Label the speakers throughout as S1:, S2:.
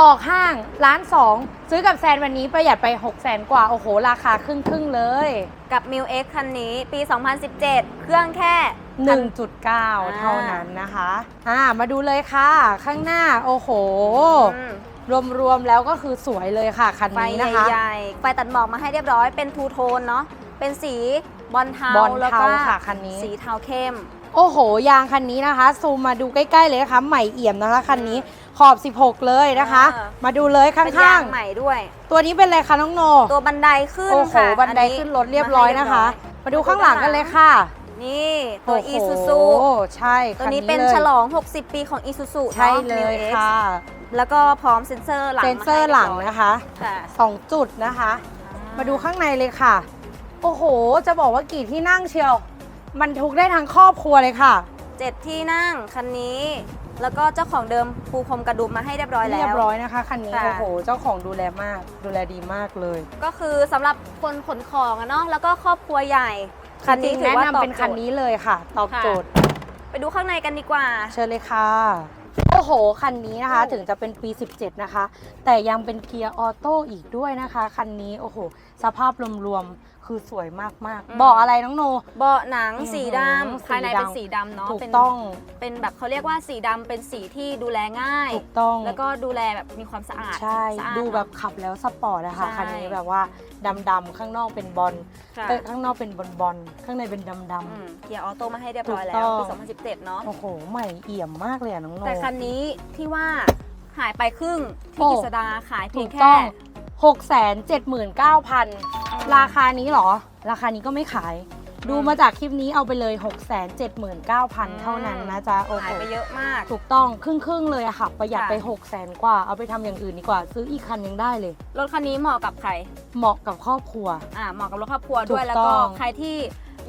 S1: ออกห้างล้านสองซื้อกับแซนวันนี้ประหยัดไป6 0แสนกว่า โอ้โห ราคาครึ่งครึ่งๆเลย
S2: กับ m ิ X คันนี้ปี 2017 เครื่องแค่พัน
S1: 1.9 เท่านั้นนะคะอ่ามาดูเลยค่ะ ข้างหน้าโอ้โห
S2: อืม
S1: รวมๆแล้วก็คือสวยเลยค่ะ คัน
S2: ไฟ
S1: นี้นะคะ
S2: ใหญ่ๆไฟตัดหมอกมาให้เรียบร้อยเป็นทูโทนเนาะเป็นสีบอลเทา
S1: บอล
S2: แล้ว
S1: เทา
S2: ก็
S1: ค่ะคันนี้
S2: สีเทาเข้ม
S1: โอ้โห ยางคันนี้นะคะ ซูมมาดูใกล้ๆเลยนะคะใหม่เอี่ยมนะคะคันนี้ขอบ 16 เลยนะคะ
S2: เออ
S1: มาดูเลยข้
S2: เป็นยาา
S1: ง
S2: งใหม่ด้วย
S1: ๆตัวนี้เป็นอะไรคะน้องโน
S2: ตัวบันไดขึ้น
S1: โอ้โห
S2: ค่ะ
S1: บันไดขึ้นรถเรียบร้อยนะคะ มาดูข้างหลังกันเลยค่ะ
S2: นี่ตัว
S1: โโห
S2: อีซูซู
S1: ใช่
S2: ตัวนี้เป็น
S1: ลย
S2: ฉลอง 60 ปีของอีซูซู
S1: ใช่เลยค่ะ
S2: แล้วก็พร้อมเซ็นเซอร์หลัง
S1: เซนเซอร์หลังนะคะ
S2: ค่ะ
S1: สองจุดนะคะ มาดูข้างในเลยค่ะ โอ้โห จะบอกว่ากี่ที่นั่งเชียว มันทุกได้ทั้งครอบครัวเลยค่ะ
S2: เจ็ดที่นั่งคันนี้ แล้วก็เจ้าของเดิมปูพรมกระดุมมาให้เรียบร้อยแล้ว
S1: เรียบร้อยนะคะคันนี้
S2: ค่ะ
S1: โอ้โหเจ้าของดูแลมากดูแลดีมากเลย
S2: ก็คือสำหรับคนขนของอะเนาะแล้วก็ครอบครัวใหญ่ คันนี้
S1: จริงๆ
S2: ถือ
S1: แนะ
S2: ว่าตอนำบ
S1: เป็นคัน
S2: โจทย์
S1: นี้เลยค่ะ ตอบ
S2: ค่ะ
S1: โจทย์
S2: ไปดูข้างในกันดีกว่า
S1: เชิญเลยค่ะโอ้โห คันนี้นะคะ
S2: โอ้
S1: ถึงจะเป็นปี 17 นะคะ แต่ยังเป็นเกียร์ออโต้อีกด้วยนะคะ คันนี้ โอ้โห สภาพรวมๆ คือสวยมากๆบอกอะไรน้องโน
S2: เบาะหนังสีด
S1: อืมำ
S2: ภายใน
S1: สีดำ
S2: เป็นสีดำเนาะ
S1: ถูก
S2: เป็น
S1: ต้อง
S2: เป็นแบบเขาเรียกว่าสีดำเป็นสีที่ดูแลง่าย
S1: ถูกต้อง
S2: แล้วก็ดูแลแบบมีความสะอาด
S1: ใช่
S2: สะอา
S1: ดูแบบ
S2: เนอะ
S1: ขับแล้วสปอร์ตนะคะ
S2: ใช่
S1: คันนี้แบบว่าดำๆ ข้างนอกเป็นบอล
S2: ค่ะ
S1: เอ้ยข้างนอกเป็นบอลบอลๆข้างในเป็นด
S2: อืมำเกียร์ออโต้มาให้เรียบร้อยแล้
S1: ถู
S2: ว
S1: กต้อง
S2: ปี 2017 เนาะ
S1: ๆโอ้โห ใหม่เอี่ยมมากเลยอะน้องโน
S2: แต่คันนี้ที่ว่าหายไปครึ่งที่
S1: โอ้
S2: กิษดาขายเพี
S1: ถู
S2: ยง
S1: ก
S2: แค่
S1: ต้อง6 7 9 0 0 0 ราคานี้เหรอ ราคานี้ก็ไม่ขาย ดูมาจากคลิปนี้เอาไปเลย 6 7 9 0 0 0 เท่านั้นนะจ๊ะโอ้โห
S2: หายไปเยอะมาก
S1: ถูกต้องครึ่งครึ่งๆเลยอะค่ะ ประหยัด
S2: ค่ะ
S1: ไป6 0แสนกว่า เอาไปทำอย่างอื่นดีกว่า ซื้ออีกคันยังได้เลย
S2: รถคันนี้เหมาะกับใคร
S1: เหมาะกับครอบครัว
S2: อ่าเหมาะกับรถครอบครัวด้วย
S1: ถูก
S2: แล้วก็
S1: ต้อง
S2: ใครที่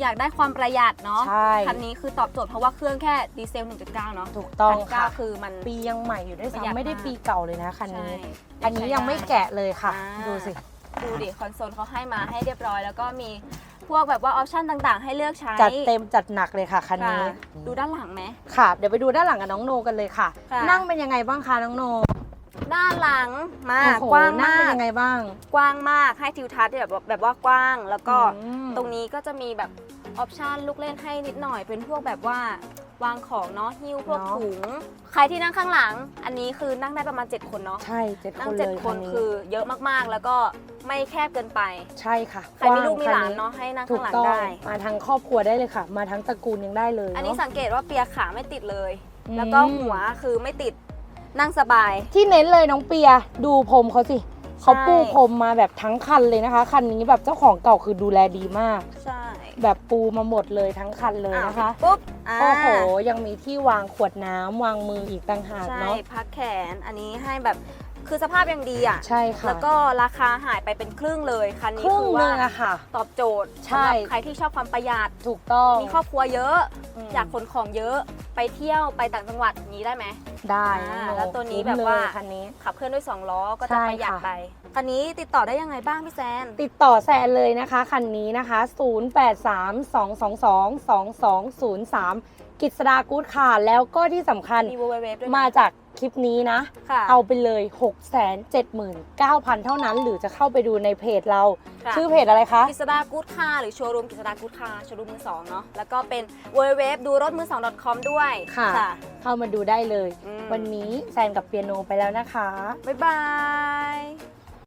S2: อยากได้ความประหยัดเนาะ
S1: ใช่
S2: คันนี้คือตอบโจทย์เพราะว่าเครื่องแค่ดีเซล 1.9 เนาะ
S1: ถูกต้อง
S2: พันเก้า
S1: ค่ะ
S2: คือมัน
S1: ปียังใหม่อยู่ด้วย
S2: ประหยัด
S1: ซ้ำไม่ได้
S2: มาก
S1: ปีเก่าเลยนะคันนี้
S2: ใช่
S1: อันนี้ยังไม่แกะเลยค่ะ
S2: อ่า
S1: ดูสิ
S2: ดูดิคอนโซลเขาให้มาให้เรียบร้อย แล้วก็มีพวกแบบว่าออปชั่นต่างๆ ให้เลือกใช้
S1: จัดเต็มจัดหนักเลยค่ะคัน
S2: ค่ะ
S1: นี้
S2: ดูด้านหลังไหม
S1: ค่ะ เดี๋ยวไปดูด้านหลังกับน้องโนกันเลยค่ะ
S2: ค่ะ
S1: นั่งเป็นยังไงบ้างคะน้องโน
S2: ด้านหลังมา
S1: โอ้โห
S2: กว้าง
S1: นั่ง
S2: มา
S1: เป็น
S2: ก
S1: ยังไงบ้าง
S2: กว้างมากให้ทิวทัศน์ที่แบบแบบว่ากว้างแล้วก็
S1: อืม
S2: ตรงนี้ก็จะมีแบบออปชันลูกเล่นให้นิดหน่อยเป็นพวกแบบว่าวางของเนาะหิ้วพวก
S1: เนาะ
S2: ถุง ใครที่นั่งข้างหลัง อันนี้คือนั่งได้ประมาณ 7 คนเนาะ
S1: ใช่เจ็ด
S2: นั่
S1: ค
S2: ง
S1: น
S2: เจ็
S1: เล
S2: ด
S1: ย
S2: คน
S1: นี้
S2: คือเยอะมากๆ แล้วก็ไม่แคบเกินไป
S1: ใช่ค่ะ
S2: ใครมีลูกมีหลาน
S1: คั
S2: เนาะให้นั่ง
S1: ถู
S2: ข้าง
S1: ก
S2: หลัง
S1: ต้อง
S2: ได้
S1: มาทั้งครอบครัวได้เลยค่ะ มาทั้งตระกูลยังได้เลย
S2: อันนี้
S1: เาะ
S2: สังเกตว่าเปียขาไม่ติดเลย
S1: อืม
S2: แล้วก็หัวคือไม่ติด นั่งสบาย
S1: ที่เน้นเลยน้องเปียดูพรมเขาสิเขาปูพรมมาแบบทั้งคันเลยนะคะ คันนี้แบบเจ้าของเก่าคือดูแลดีมาก
S2: ใช่
S1: แบบปูมาหมดเลยทั้งคันเลยนะคะ
S2: อ้าวปุ๊บอ่า
S1: โอ้โหยังมีที่วางขวดน้ำวางมืออีกต่างหาก
S2: ใช่
S1: เนาะ
S2: พักแขนอันนี้ให้แบบคือสภาพยังดีอะ
S1: ใช่ค่ะ
S2: แล้วก็ราคาหายไปเป็นครึ่งเลยคัน
S1: ค
S2: นี้
S1: รึ่ง
S2: คือ
S1: หนึ
S2: ว่าง
S1: อะค่ะ
S2: ตอบโจทย์
S1: ใช่
S2: สำหรับใครที่ชอบความประหยัด
S1: ถูกต้อง
S2: มีครอบครัวเยอะ
S1: ม
S2: อยากขนของเยอะ ไปเที่ยวไปต่างจังหวัดอย่างนี้ได้ไหม
S1: ได้
S2: อ่า
S1: น้องโน
S2: แล้วตัวนี้
S1: คุ้ม
S2: แบบว่า
S1: เลยคันนี้
S2: ขับเคลื่อนด้วย 2 ล้อก็
S1: ใช่
S2: จะประหยัด
S1: ค่ะ
S2: ไป คันนี้ติดต่อได้ยังไงบ้างพี่แซน
S1: ติดต่อแซนเลยนะคะคันนี้นะคะ 0832222203 กิจสดากู๊ดค่ะ แล้วก็ที่สำคัญ
S2: มี www ด้วยนะ
S1: มาจากคลิปนี้นะ
S2: ค่ะ
S1: เอาไปเลย 679,000 เท่านั้น หรือจะเข้าไปดูในเพจเรา
S2: ค่ะ
S1: ชื่อเพจอะไรคะ
S2: กิษดากู๊ดคาร์หรือโชว์รูมกิษดากู๊ดคาร์โชว์รูมมือสองเนาะแล้วก็เป็น www ดูรถมือสอง .com ด้วย
S1: ค่ะ เข้ามาดูได้เลย
S2: อืม
S1: วันนี้แซนกับเปียโนไปแล้วนะคะ
S2: บ๊ายบาย